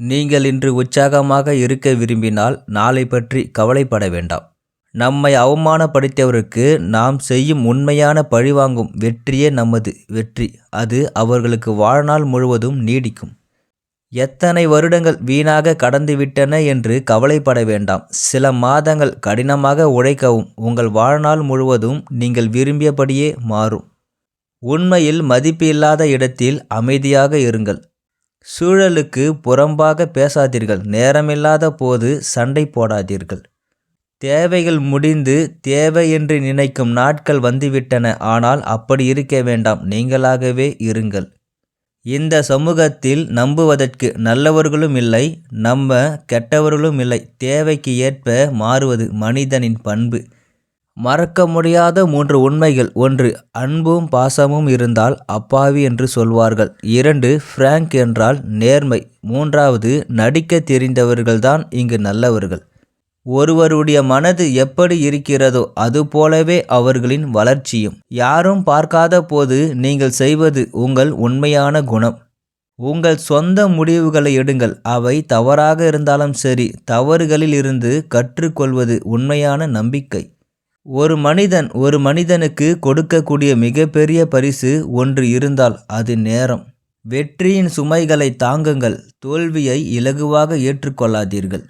நீங்கள் இன்று உற்சாகமாக இருக்க விரும்பினால் நாளை பற்றி கவலைப்பட வேண்டாம். நம்மை அவமானப்படுத்தியவருக்கு நாம் செய்யும் உண்மையான பழிவாங்கும் வெற்றியே நமது வெற்றி. அது அவர்களுக்கு வாழ்நாள் முழுவதும் நீடிக்கும். எத்தனை வருடங்கள் வீணாக கடந்துவிட்டன என்று கவலைப்பட வேண்டாம். சில மாதங்கள் கடினமாக உழைக்கவும் உங்கள் வாழ்நாள் முழுவதும் நீங்கள் விரும்பியபடியே மாறும். உண்மையில் மதிப்பு இல்லாத இடத்தில் அமைதியாக இருங்கள். சூழலுக்கு புறம்பாக பேசாதீர்கள். நேரமில்லாத போது சண்டை போடாதீர்கள். தேவைகள் முடிந்து தேவை என்று நினைக்கும் நாட்கள் வந்துவிட்டன. ஆனால் அப்படி இருக்க வேண்டாம். நீங்களாகவே இருங்கள். இந்த சமூகத்தில் நம்புவதற்கு நல்லவர்களும் இல்லை. நம்ம கெட்டவர்களும் இல்லை. தேவைக்கு ஏற்ப மாறுவது மனிதனின் பண்பு. மறக்க முடியாத மூன்று உண்மைகள். ஒன்று அன்பும் பாசமும் இருந்தால் அப்பாவி என்று சொல்வார்கள். இரண்டு ஃப்ராங்க் என்றால் நேர்மை. மூன்றாவது நடிக்க தெரிந்தவர்கள்தான் இங்கு நல்லவர்கள். ஒருவருடைய மனது எப்படி இருக்கிறதோ அதுபோலவே அவர்களின் வளர்ச்சியும். யாரும் பார்க்காத போது நீங்கள் செய்வது உங்கள் உண்மையான குணம். உங்கள் சொந்த முடிவுகளை எடுங்கள். அவை தவறாக இருந்தாலும் சரி தவறுகளில் இருந்து கற்றுக்கொள்வது உண்மையான நம்பிக்கை. ஒரு மனிதன் ஒரு மனிதனுக்கு கொடுக்கக்கூடிய மிகப்பெரிய பரிசு ஒன்று இருந்தால் அது நேரம். வெற்றியின் சுமைகளை தாங்குங்கள் தோல்வியை இலகுவாக ஏற்றுக்கொள்ளாதீர்கள்.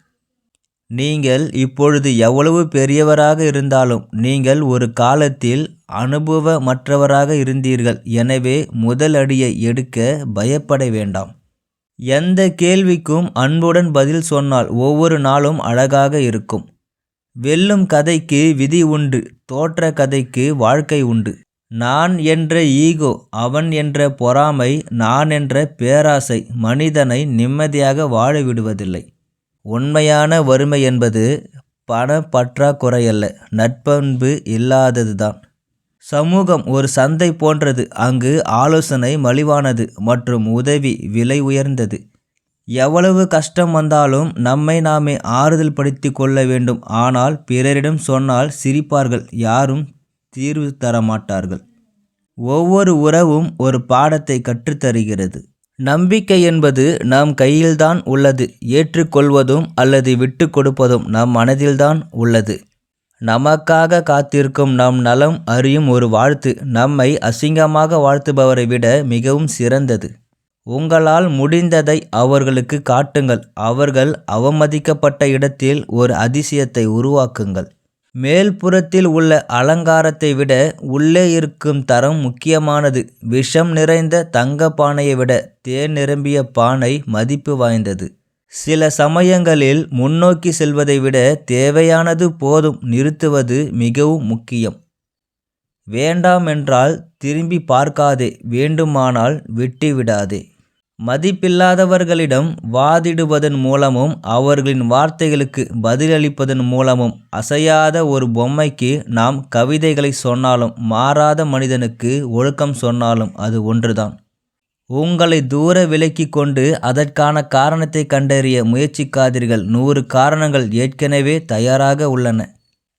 நீங்கள் இப்பொழுது எவ்வளவு பெரியவராக இருந்தாலும் நீங்கள் ஒரு காலத்தில் அனுபவமற்றவராக இருந்தீர்கள். எனவே முதல் அடியை எடுக்க பயப்பட வேண்டாம். எந்த கேள்விக்கும் அன்புடன் பதில் சொன்னால் ஒவ்வொரு நாளும் அழகாக இருக்கும். வெல்லும் கதைக்கு விதி உண்டு தோற்ற கதைக்கு வாழ்க்கை உண்டு. நான் என்ற ஈகோ அவன் என்ற பொறாமை நான் என்ற பேராசை மனிதனை நிம்மதியாக வாழ விடுவதில்லை உண்மையான வறுமை என்பது பண பற்றாக்குறையல்ல நட்பண்பு இல்லாததுதான். சமூகம் ஒரு சந்தை போன்றது அங்கு ஆலோசனை மலிவானது மற்றும் உதவி விலை உயர்ந்தது. எவ்வளவு கஷ்டம் வந்தாலும் நம்மை நாமே ஆறுதல் படுத்தி கொள்ள வேண்டும். ஆனால் பிறரிடம் சொன்னால் சிரிப்பார்கள் யாரும் தீர்வு தரமாட்டார்கள் ஒவ்வொரு உறவும் ஒரு பாடத்தை கற்றுத்தருகிறது நம்பிக்கை என்பது நம் கையில்தான் உள்ளது. ஏற்றுக்கொள்வதும் அல்லது விட்டு கொடுப்பதும் நம் மனதில்தான் உள்ளது. நமக்காக காத்திருக்கும் நம் நலம் அறியும் ஒரு வாழ்த்து நம்மை அசிங்கமாக வாழ்த்துபவரை விட மிகவும் சிறந்தது. உங்களால் முடிந்ததை அவர்களுக்கு காட்டுங்கள். அவர்கள் அவமதிக்கப்பட்ட இடத்தில் ஒரு அதிசயத்தை உருவாக்குங்கள். மேல்புறத்தில் உள்ள அலங்காரத்தை விட உள்ளே இருக்கும் தரம் முக்கியமானது. விஷம் நிறைந்த தங்க பானையை விட தேன் நிரம்பிய பானை மதிப்பு வாய்ந்தது. சில சமயங்களில் முன்னோக்கி செல்வதை விட தேவையானது போதும் நிறுத்துவது மிகவும் முக்கியம். வேண்டாம் என்றால் திரும்பி பார்க்காதே. வேண்டுமானால் விட்டுவிடாதே. மதிப்பில்லாதவர்களிடம் வாதிடுவதன் மூலமும் அவர்களின் வார்த்தைகளுக்கு பதிலளிப்பதன் மூலமும் அசையாத ஒரு பொம்மைக்கு நாம் கவிதைகளை சொன்னாலும் மாறாத மனிதனுக்கு ஒழுக்கம் சொன்னாலும் அது ஒன்றுதான். உங்களை தூர விலக்கி கொண்டு அதற்கான காரணத்தை கண்டறிய முயற்சிக்காதீர்கள். நூறு காரணங்கள் ஏற்கனவே தயாராக உள்ளன.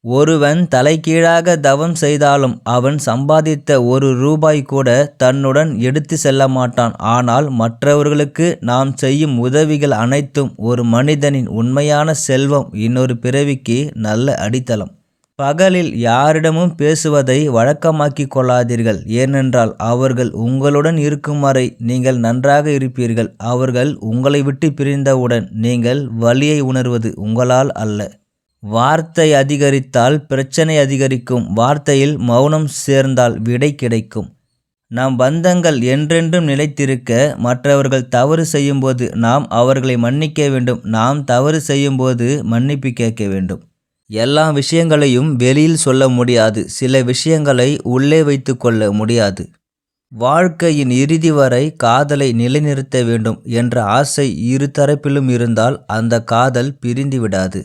ஒருவன் தலைகீழாக தவம் செய்தாலும் அவன் சம்பாதித்த ஒரு ரூபாய் கூட தன்னுடன் எடுத்து செல்ல மாட்டான் ஆனால் மற்றவர்களுக்கு நாம் செய்யும் உதவிகள் அனைத்தும் ஒரு மனிதனின் உண்மையான செல்வம் இன்னொரு பிறவிக்கு நல்ல அடித்தளம். பகலில் யாரிடமும் பேசுவதை வழக்கமாக்கிக் கொள்ளாதீர்கள். ஏனென்றால் அவர்கள் உங்களுடன் இருக்கும் வரை நீங்கள் நன்றாக இருப்பீர்கள். அவர்கள் உங்களை விட்டு பிரிந்தவுடன் நீங்கள் வலியை உணர்வது உங்களால் அல்ல. வார்த்தை அதிகரித்தால் பிரச்சனை அதிகரிக்கும். வார்த்தையில் மௌனம் சேர்ந்தால் விடை கிடைக்கும். நம் பந்தங்கள் என்றென்றும் நிலைத்திருக்க மற்றவர்கள் தவறு செய்யும்போது நாம் அவர்களை மன்னிக்க வேண்டும். நாம் தவறு செய்யும்போது மன்னிப்பு கேட்க வேண்டும். எல்லா விஷயங்களையும் வெளியில் சொல்ல முடியாது. சில விஷயங்களை உள்ளே வைத்து கொள்ள முடியாது. வாழ்க்கையின் இறுதி வரை காதலை நிலைநிறுத்த வேண்டும் என்ற ஆசை இரு தரப்பிலும் இருந்தால் அந்த காதல் பிரிந்து விடாது.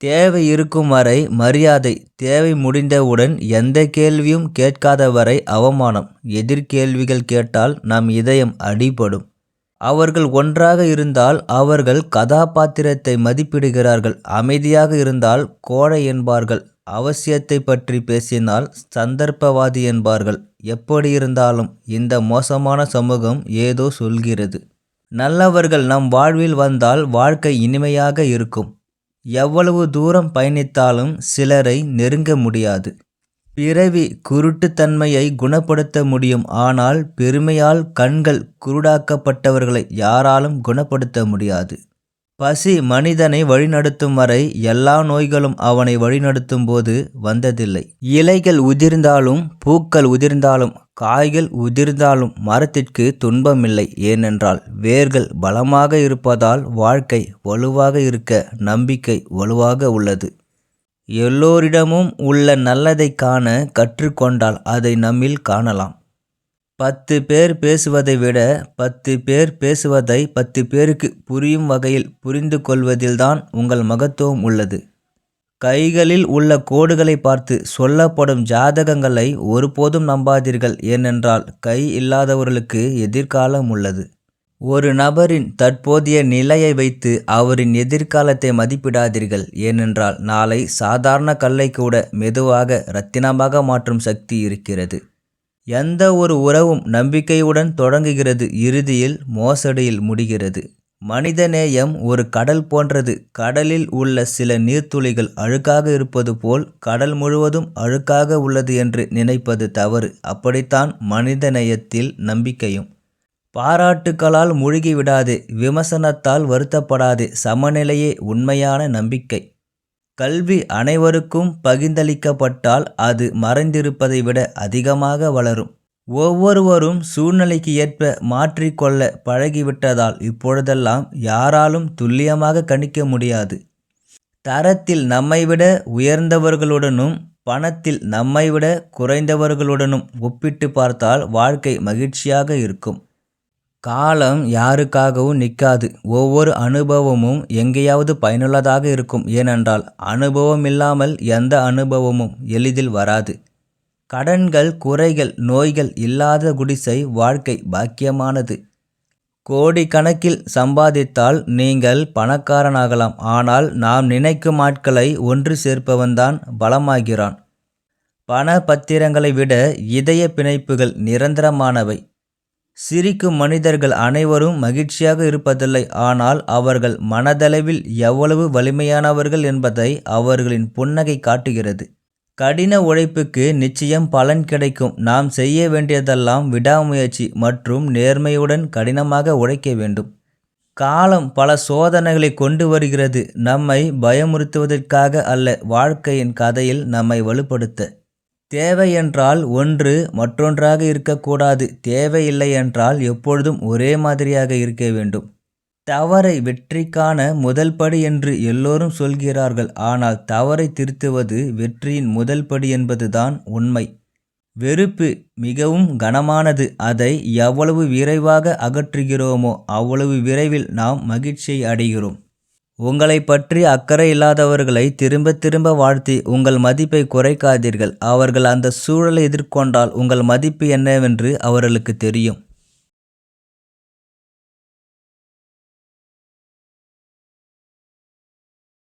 தேவை இருக்கும் வரை மரியாதை தேவை முடிந்தவுடன் எந்த கேள்வியும் கேட்காத வரை அவமானம். எதிர்கேள்விகள் கேட்டால் நம் இதயம் அடிபடும். அவர்கள் ஒன்றாக இருந்தால் அவர்கள் கதாபாத்திரத்தை மதிப்பிடுகிறார்கள். அமைதியாக இருந்தால் கோழை என்பார்கள். அவசியத்தை பற்றி பேசினால் சந்தர்ப்பவாதி என்பார்கள். எப்படி இருந்தாலும் இந்த மோசமான சமூகம் ஏதோ சொல்கிறது. நல்லவர்கள் நம் வாழ்வில் வந்தால் வாழ்க்கை இனிமையாக இருக்கும். எவ்வளவு தூரம் பயணித்தாலும் சிலரை நெருங்க முடியாது. பிறவி குருட்டுத்தன்மையை குணப்படுத்த முடியும். ஆனால் பெருமையால் கண்கள் குருடாக்கப்பட்டவர்களை யாராலும் குணப்படுத்த முடியாது. பசி மனிதனை வழிநடத்தும் வரை எல்லா நோய்களும் அவனை வழிநடத்தும் போது வந்ததில்லை. இலைகள் உதிர்ந்தாலும் பூக்கள் உதிர்ந்தாலும் காய்கள் உதிர்ந்தாலும் மரத்திற்கு துன்பமில்லை. ஏனென்றால் வேர்கள் பலமாக இருப்பதால் வாழ்க்கை வலுவாக இருக்க நம்பிக்கை வலுவாக உள்ளது. எல்லோரிடமும் உள்ள நல்லதைக் காண கற்றுக்கொண்டால் அதை நம்மில் காணலாம். பத்து பேர் பேசுவதை விட பத்து பேர் பேசுவதை பத்து பேருக்கு புரியும் வகையில் புரிந்து கொள்வதில்தான் உங்கள் மகத்துவம் உள்ளது. கைகளில் உள்ள கோடுகளை பார்த்து சொல்லப்படும் ஜாதகங்களை ஒருபோதும் நம்பாதீர்கள். ஏனென்றால் கை இல்லாதவர்களுக்கு எதிர்காலம் உள்ளது. ஒரு நபரின் தற்போதைய நிலையை வைத்து அவரின் எதிர்காலத்தை மதிப்பிடாதீர்கள். ஏனென்றால் நாளை சாதாரண கல்லை கூட மெதுவாக ரத்தினமாக மாற்றும் சக்தி இருக்கிறது. எந்த ஒரு உறவும் நம்பிக்கையுடன் தொடங்குகிறது. இறுதியில் மோசடியில் முடிகிறது. மனிதநேயம் ஒரு கடல் போன்றது. கடலில் உள்ள சில நீர்த்துளிகள் அழுக்காக இருப்பது போல் கடல் முழுவதும் அழுக்காக உள்ளது என்று நினைப்பது தவறு. அப்படித்தான் மனிதநேயத்தில் நம்பிக்கையும். பாராட்டுக்களால் மூழ்கிவிடாதே விமர்சனத்தால் வருத்தப்படாதே சமநிலையே உண்மையான நம்பிக்கை. கல்வி அனைவருக்கும் பகிர்ந்தளிக்கப்பட்டால் அது மறைந்திருப்பதை விட அதிகமாக வளரும். ஒவ்வொருவரும் சூழ்நிலைக்கு ஏற்ப மாற்றிக்கொள்ள பழகிவிட்டதால் இப்பொழுதெல்லாம் யாராலும் துல்லியமாக கணிக்க முடியாது. தரத்தில் நம்மை விட உயர்ந்தவர்களுடனும் பணத்தில் நம்மை விட குறைந்தவர்களுடனும் ஒப்பிட்டு பார்த்தால் வாழ்க்கை மகிழ்ச்சியாக இருக்கும். காலம் யாருக்காகவும் நிற்காது. ஒவ்வொரு அனுபவமும் எங்கேயாவது பயனுள்ளதாக இருக்கும். ஏனென்றால் அனுபவம் இல்லாமல் எந்த அனுபவமும் எளிதில் வராது. கடன்கள் குறைகள் நோய்கள் இல்லாத குடிசை வாழ்க்கை பாக்கியமானது. கோடிக்கணக்கில் சம்பாதித்தால் நீங்கள் பணக்காரனாகலாம். ஆனால் நாம் நினைக்கும் ஆட்களை ஒன்று சேர்ப்பவன்தான் பலமாகிறான். பண பத்திரங்களை விட இதய பிணைப்புகள் நிரந்தரமானவை. சிரிக்கும் மனிதர்கள் அனைவரும் மகிழ்ச்சியாக இருப்பதில்லை. ஆனால் அவர்கள் மனதளவில் எவ்வளவு வலிமையானவர்கள் என்பதை அவர்களின் புன்னகை காட்டுகிறது. கடின உழைப்புக்கு நிச்சயம் பலன் கிடைக்கும். நாம் செய்ய வேண்டியதெல்லாம் விடாமுயற்சி மற்றும் நேர்மையுடன் கடினமாக உழைக்க வேண்டும். காலம் பல சோதனைகளை கொண்டு வருகிறது. நம்மை பயமுறுத்துவதற்காக அல்ல வாழ்க்கையின் கதையில் நம்மை வலுப்படுத்த. தேவை என்றால் ஒன்று மற்றொன்றாக இருக்கக்கூடாது. தேவையில்லை என்றால் எப்பொழுதும் ஒரே மாதிரியாக இருக்க வேண்டும். தவறை வெற்றிக்கான முதல் படி என்று எல்லோரும் சொல்கிறார்கள். ஆனால் தவறை திருத்துவது வெற்றியின் முதல் படி என்பதுதான் உண்மை. வெறுப்பு மிகவும் கனமானது. அதை எவ்வளவு விரைவாக அகற்றுகிறோமோ அவ்வளவு விரைவில் நாம் மகிழ்ச்சியை அடைகிறோம். உங்களை பற்றி அக்கறை இல்லாதவர்களை திரும்ப திரும்ப வாழ்த்தி உங்கள் மதிப்பை குறைக்காதீர்கள். அவர்கள் அந்த சூழலை எதிர்கொண்டால் உங்கள் மதிப்பு என்னவென்று அவர்களுக்கு தெரியும்.